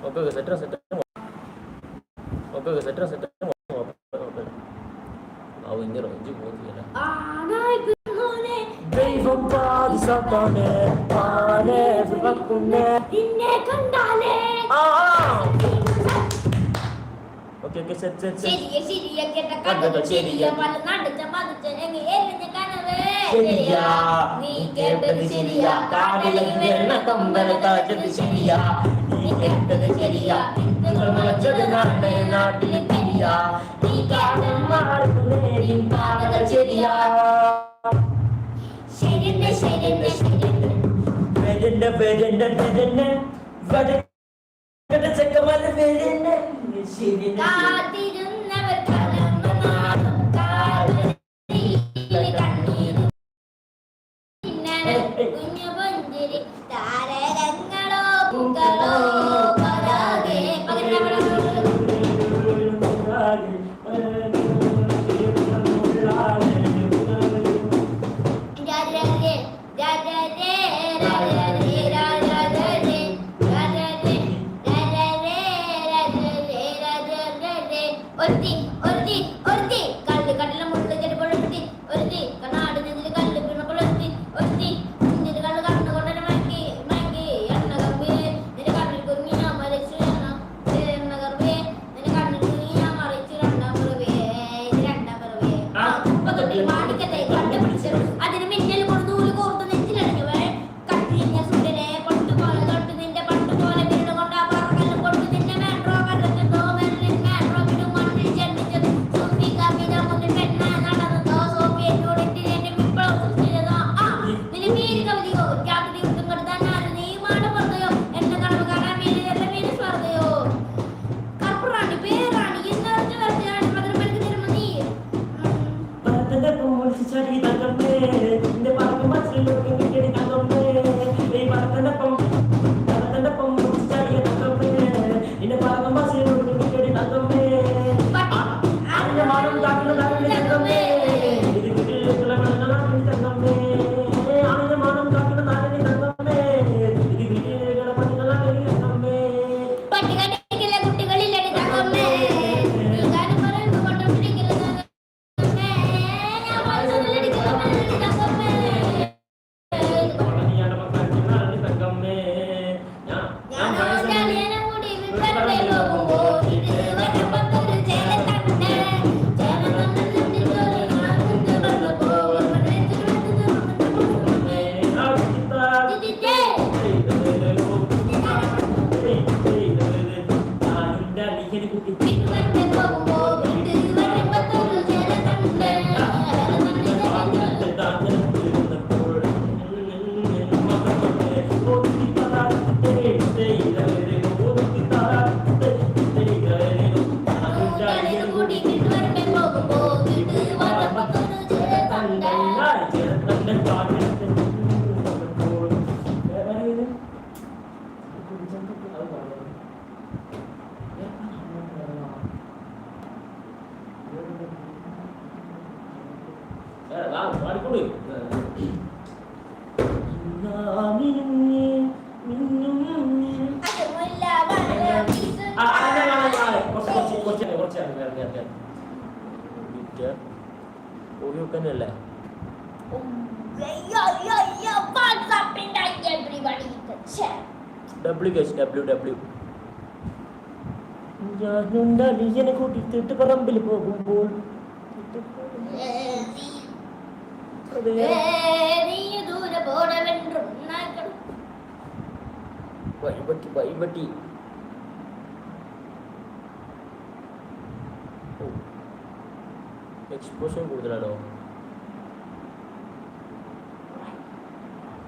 Okay okay செட்டா செட்டா okay okay செட்டா செட்டா ആവും ഇനി റേഞ്ച് പോകുന്നില്ല ദൈവം പാതി സത്താനെ ആരെ വിളക്കുന്നെ. നിന്നെ കണ്ടാലേ. ആ ഓക്കെ ഓക്കെ സെറ്റ് സെറ്റ് ശരിയ ശരിയ കേട്ട കണ്ടത് ശരിയ. പല നടച്ച മതിച്ച എങ്ങ എറിഞ്ഞ കനവ്. ശരിയ. നീ കേട്ടത് ശരിയ. കാടിലങ്ങ് വെള്ള കമ്പന താജത് ശരിയ. നീ കേട്ടത് ശരിയ. നിങ്ങൾ മറച്ചത് നാട്ടിലെ നാട്ടിലെ ശരിയാ നീ കാറ്റും പാതകൾ ശരിയാ ശരിന്റെ ശരിന്റെ ശരിന്റെ. വരണ്ട വരണ്ട വരണ്ട വരണ്ട ചെക്കമാല വരണ്ട ശരി കാത്തിരുന്നവർ കലർന്ന നാളും കാതൽ കണ്ണീരും. കുഞ്ഞു പുഞ്ചിരി താരകഞ്ഞ 嗯 me, me. Parabéns. എപ്പോഴും ഓടിവെക്കാനല്ലേ ഡബ്ല്യു കേസ് ഡബ്ല്യു ഡബ്ല്യു ഞാനുണ്ട് അലീജനെ കൂട്ടി തിട്ടുപറമ്പിൽ പോകുമ്പോൾ பெரிய தூர போனவென்றும் பயபட்டி பயபட்டி எக்ஸ்போஷர் கொடுத்துடாடோ